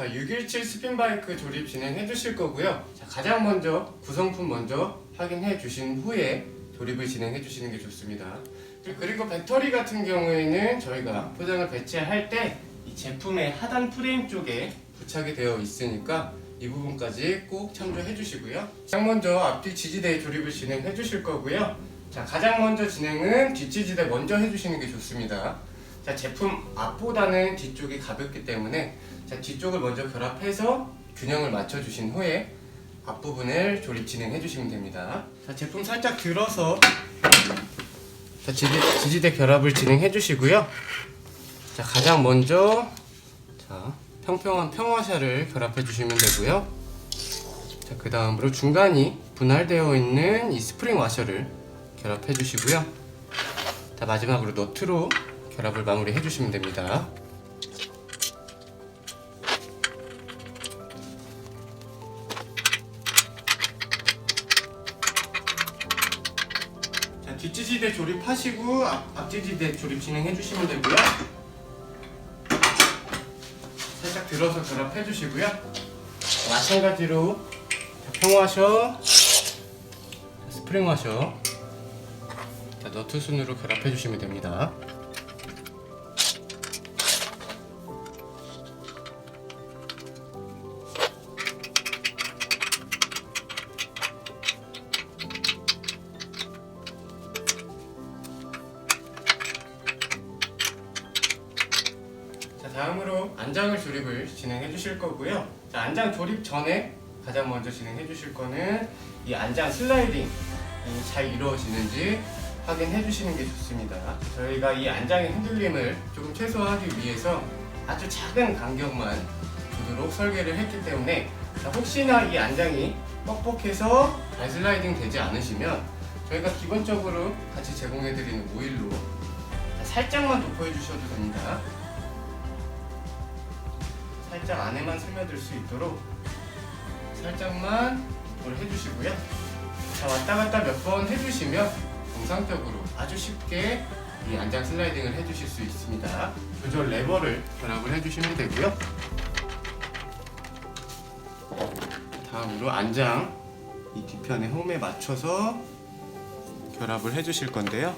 자, 617 스핀바이크 조립 진행해 주실 거고요. 자, 가장 먼저 구성품 먼저 확인해 주신 후에 조립을 진행해 주시는 게 좋습니다. 그리고 배터리 같은 경우에는 저희가 포장을 배치할 때 이 제품의 하단 프레임 쪽에 부착이 되어 있으니까 이 부분까지 꼭 참조해 주시고요. 가장 먼저 앞뒤 지지대 조립을 진행해 주실 거고요. 자, 가장 먼저 진행은 뒷지지대 먼저 해 주시는 게 좋습니다. 자, 제품 앞보다는 뒤쪽이 가볍기 때문에 자, 뒤쪽을 먼저 결합해서 균형을 맞춰주신 후에 앞부분을 조립 진행해 주시면 됩니다. 자, 제품 살짝 들어서 자, 지지, 지지 대 결합을 진행해 주시고요. 자, 가장 먼저 자, 평평한 평화샤를 결합해 주시면 되고요. 자, 그 다음으로 중간이 분할되어 있는 이 스프링 와셔를 결합해 주시고요. 자, 마지막으로 너트로 결합을 마무리해 주시면 됩니다. 뒷지지대 조립하시고 앞, 앞지지대 조립 진행해 주시면 되고요. 살짝 들어서 결합해 주시고요. 마찬가지로 자, 평화셔, 자, 스프링 자, 너트 순으로 결합해 주시면 됩니다. 자, 다음으로 안장을 조립을 진행해 주실 거고요. 자, 안장 조립 전에 가장 먼저 진행해 주실 거는 이 안장 슬라이딩 이 잘 이루어지는지 확인해 주시는 게 좋습니다. 저희가 이 안장의 흔들림을 조금 최소화하기 위해서 아주 작은 간격만 두도록 설계를 했기 때문에 자, 혹시나 이 안장이 뻑뻑해서 잘 슬라이딩 되지 않으시면 저희가 기본적으로 같이 제공해 드리는 오일로 자, 살짝만 도포해 주셔도 됩니다. 살짝 안에만 스며들 수 있도록 살짝만 도포를 해주시고요. 자 왔다 갔다 몇 번 해주시면 정상적으로 아주 쉽게 이 안장 슬라이딩을 해주실 수 있습니다. 조절 레버를 결합을 해주시면 되고요. 다음으로 안장 이 뒤편의 홈에 맞춰서 결합을 해주실 건데요.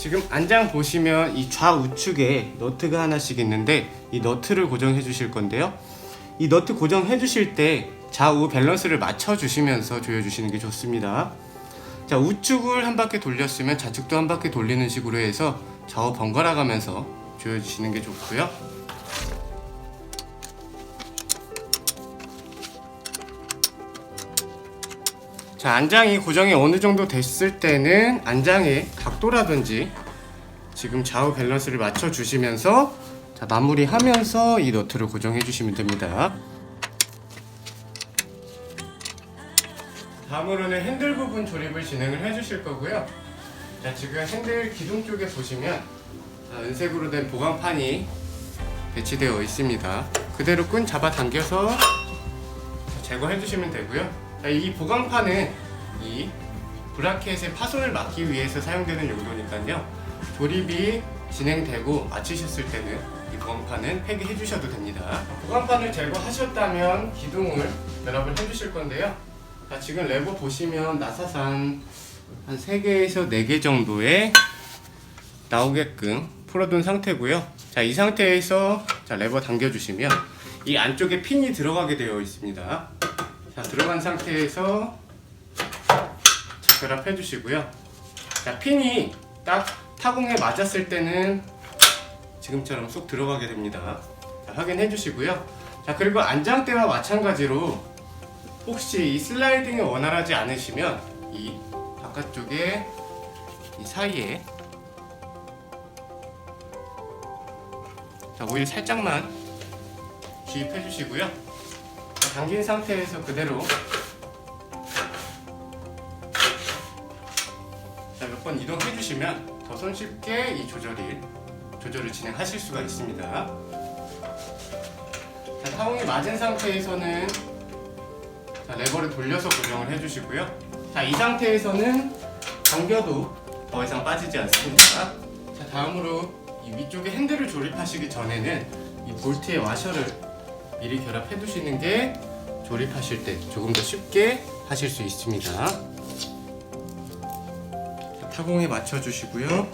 지금 안장 보시면 이 좌우측에 너트가 하나씩 있는데 이 너트를 고정해 주실 건데요. 이 너트 고정해 주실 때 좌우 밸런스를 맞춰 주시면서 조여 주시는 게 좋습니다. 자, 우측을 한 바퀴 돌렸으면 좌측도 한 바퀴 돌리는 식으로 해서 좌우 번갈아 가면서 조여 주시는 게 좋고요. 자, 안장이 고정이 어느 정도 됐을 때는 안장의 각도라든지 지금 좌우 밸런스를 맞춰 주시면서 자, 마무리하면서 이 너트를 고정해 주시면 됩니다. 다음으로는 핸들 부분 조립을 진행을 해 주실 거고요. 자, 지금 핸들 기둥 쪽에 보시면 자, 은색으로 된 보강판이 배치되어 있습니다. 그대로 끈 잡아 당겨서 자, 제거해 주시면 되고요. 자, 이 보강판은 이 브라켓의 파손을 막기 위해서 사용되는 용도니까요. 조립이 진행되고 마치셨을 때는 이 보강판은 폐기해 주셔도 됩니다. 보강판을 제거하셨다면 기둥을 결합을 해 주실 건데요. 자, 지금 레버 보시면 나사산 한 3개에서 4개 정도에 나오게끔 풀어둔 상태고요. 자, 이 상태에서 자, 레버 당겨주시면 이 안쪽에 핀이 들어가게 되어 있습니다. 자, 들어간 상태에서 자, 결합해 주시고요. 자, 핀이 딱 타공에 맞았을 때는 지금처럼 쏙 들어가게 됩니다. 자, 확인해 주시고요. 자, 그리고 안장대와 마찬가지로 혹시 이 슬라이딩이 원활하지 않으시면 이 바깥쪽에 이 사이에 자, 오일 살짝만 주입해 주시고요. 자, 당긴 상태에서 그대로 자, 몇번 이동해 주시면 더 손쉽게 이 조절이 조절을 진행하실 수가 있습니다. 자, 타공이 맞은 상태에서는 자, 레버를 돌려서 고정을 해주시고요. 자, 이 상태에서는 당겨도 더 이상 빠지지 않습니다. 자, 다음으로 이 위쪽에 핸들을 조립하시기 전에는 이 볼트의 와셔를 미리 결합해 두시는 게 조립하실 때 조금 더 쉽게 하실 수 있습니다. 자, 타공에 맞춰 주시고요.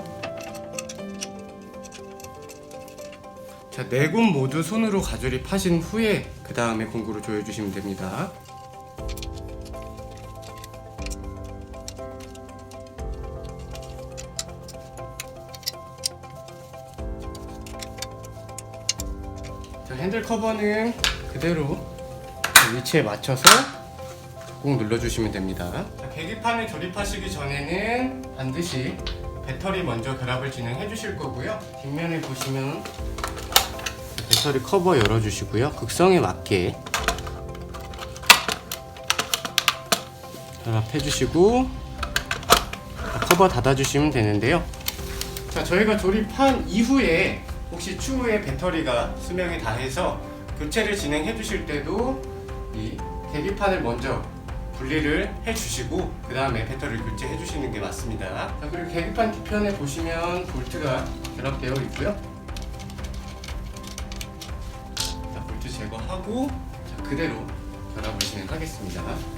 자, 네 곳 모두 손으로 가조립하신 후에 그 다음에 공구로 조여주시면 됩니다. 핸들 커버는 그대로 그 위치에 맞춰서 꾹 눌러주시면 됩니다. 자, 계기판을 조립하시기 전에는 반드시 배터리 먼저 결합을 진행해 주실 거고요. 뒷면에 보시면 배터리 커버 열어주시고요. 극성에 맞게 결합해 주시고 커버 닫아주시면 되는데요. 자, 저희가 조립한 이후에 혹시 추후에 배터리가 수명이 다해서 교체를 진행해 주실 때도 이 계기판을 먼저 분리를 해 주시고 그 다음에 배터리를 교체해 주시는 게 맞습니다. 자, 그리고 계기판 뒤편에 보시면 볼트가 결합되어 있고요. 자, 볼트 제거하고 자, 그대로 결합을 진행하겠습니다.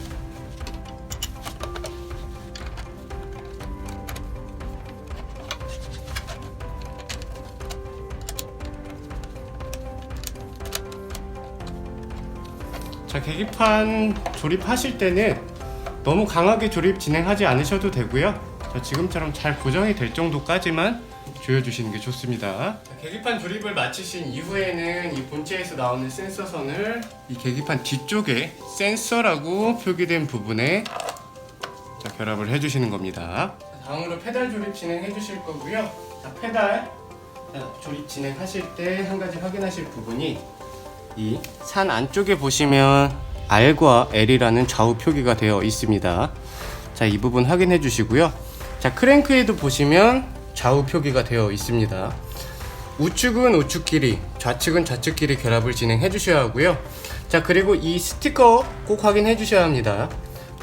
자, 계기판 조립하실 때는 너무 강하게 조립 진행하지 않으셔도 되고요. 자, 지금처럼 잘 고정이 될 정도까지만 조여주시는 게 좋습니다. 자, 계기판 조립을 마치신 이후에는 이 본체에서 나오는 센서선을 이 계기판 뒤쪽에 센서라고 표기된 부분에 자, 결합을 해주시는 겁니다. 자, 다음으로 페달 조립 진행해 주실 거고요. 자, 페달 자, 조립 진행하실 때 한 가지 확인하실 부분이 이 산 안쪽에 보시면 R과 L이라는 좌우 표기가 되어 있습니다. 자, 이 부분 확인해 주시고요. 자, 크랭크에도 보시면 좌우 표기가 되어 있습니다. 우측은 우측 길이, 좌측은 좌측 길이 결합을 진행해 주셔야 하고요. 자, 그리고 이 스티커 꼭 확인해 주셔야 합니다.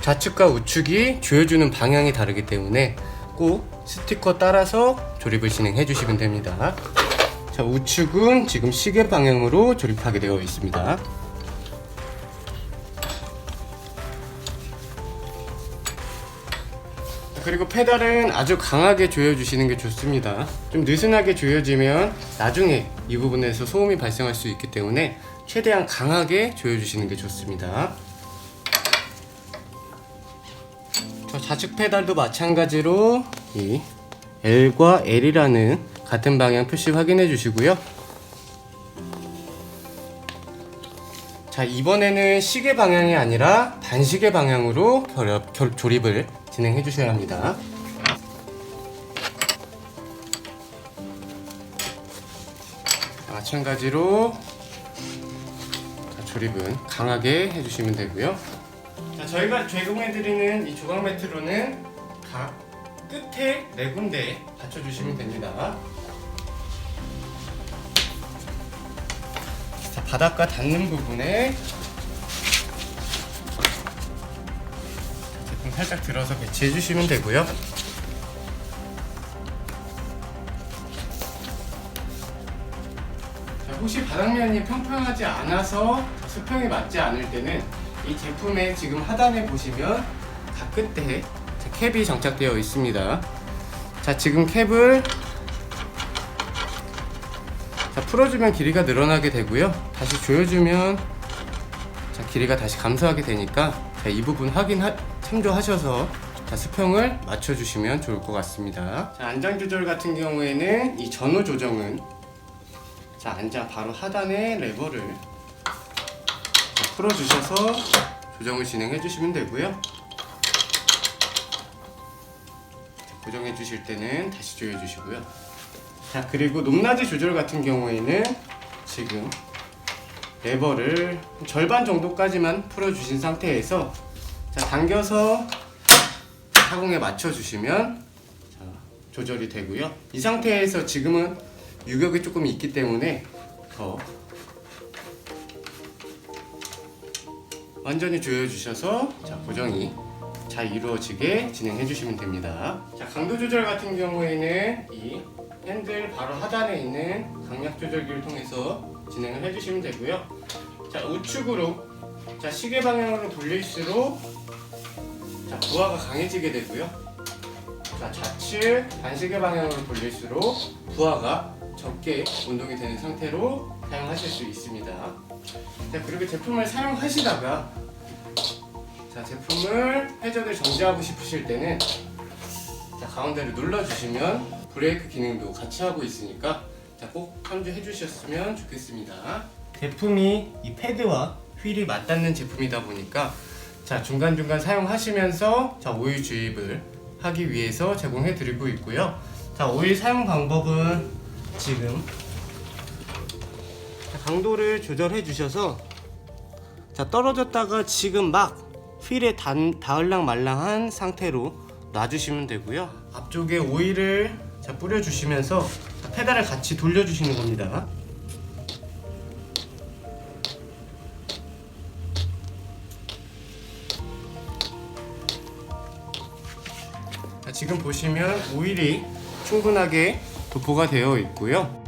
좌측과 우측이 조여주는 방향이 다르기 때문에 꼭 스티커 따라서 조립을 진행해 주시면 됩니다. 자, 우측은 지금 시계 방향으로 조립하게 되어 있습니다. 그리고 페달은 아주 강하게 조여주시는 게 좋습니다. 좀 느슨하게 조여지면 나중에 이 부분에서 소음이 발생할 수 있기 때문에 최대한 강하게 조여주시는 게 좋습니다. 저 좌측 페달도 마찬가지로 이 L과 L이라는 같은 방향 표시 확인해 주시고요. 자, 이번에는 시계 방향이 아니라 반시계 방향으로 결합, 결, 조립을 진행해 주셔야 합니다. 마찬가지로 자, 조립은 강하게 해주시면 되고요. 자, 저희가 제공해드리는 이 조각 매트로는 각 끝에 네 군데 받쳐주시면 됩니다. 바닥과 닿는 부분에 제품 살짝 들어서 배치해 주시면 되고요. 자, 혹시 바닥면이 평평하지 않아서 수평이 맞지 않을 때는 이 제품의 지금 하단에 보시면 각 끝에 자, 캡이 장착되어 있습니다. 자, 지금 캡을 자, 풀어주면 길이가 늘어나게 되고요. 다시 조여주면 자, 길이가 다시 감소하게 되니까 자, 이 부분 확인 참조하셔서 자, 수평을 맞춰주시면 좋을 것 같습니다. 자, 안장 조절 같은 경우에는 이 전후 조정은 자, 안장 바로 하단에 레버를 자, 풀어주셔서 조정을 진행해 주시면 되고요. 자, 고정해 주실 때는 다시 조여 주시고요. 자, 그리고 높낮이 조절 같은 경우에는 지금 레버를 절반 정도까지만 풀어주신 상태에서 자, 당겨서 타공에 맞춰주시면 자, 조절이 되고요. 이 상태에서 지금은 유격이 조금 있기 때문에 더 완전히 조여주셔서 자, 고정이 잘 이루어지게 진행해 주시면 됩니다. 자, 강도 조절 같은 경우에는 이 핸들 바로 하단에 있는 강약 조절기를 통해서 진행을 해 주시면 되고요. 자 우측으로 자 시계 방향으로 돌릴수록 자 부하가 강해지게 되고요. 자 좌측 반시계 방향으로 돌릴수록 부하가 적게 운동이 되는 상태로 사용하실 수 있습니다. 자 그리고 제품을 사용하시다가 자 제품을 회전을 정지하고 싶으실 때는 자 가운데를 눌러주시면 브레이크 기능도 같이 하고 있으니까 자 꼭 참조해 주셨으면 좋겠습니다. 제품이 이 패드와 휠이 맞닿는 제품이다 보니까 자 중간중간 사용하시면서 자 오일 주입을 하기 위해서 제공해 드리고 있고요. 자 오일 사용 방법은 지금 자, 강도를 조절해 주셔서 자 떨어졌다가 지금 막 휠에 단, 닿을랑 말랑한 상태로 놔주시면 되고요. 앞쪽에 오일을 자 뿌려주시면서 자, 페달을 같이 돌려주시는 겁니다. 자, 지금 보시면 오일이 충분하게 도포가 되어 있고요.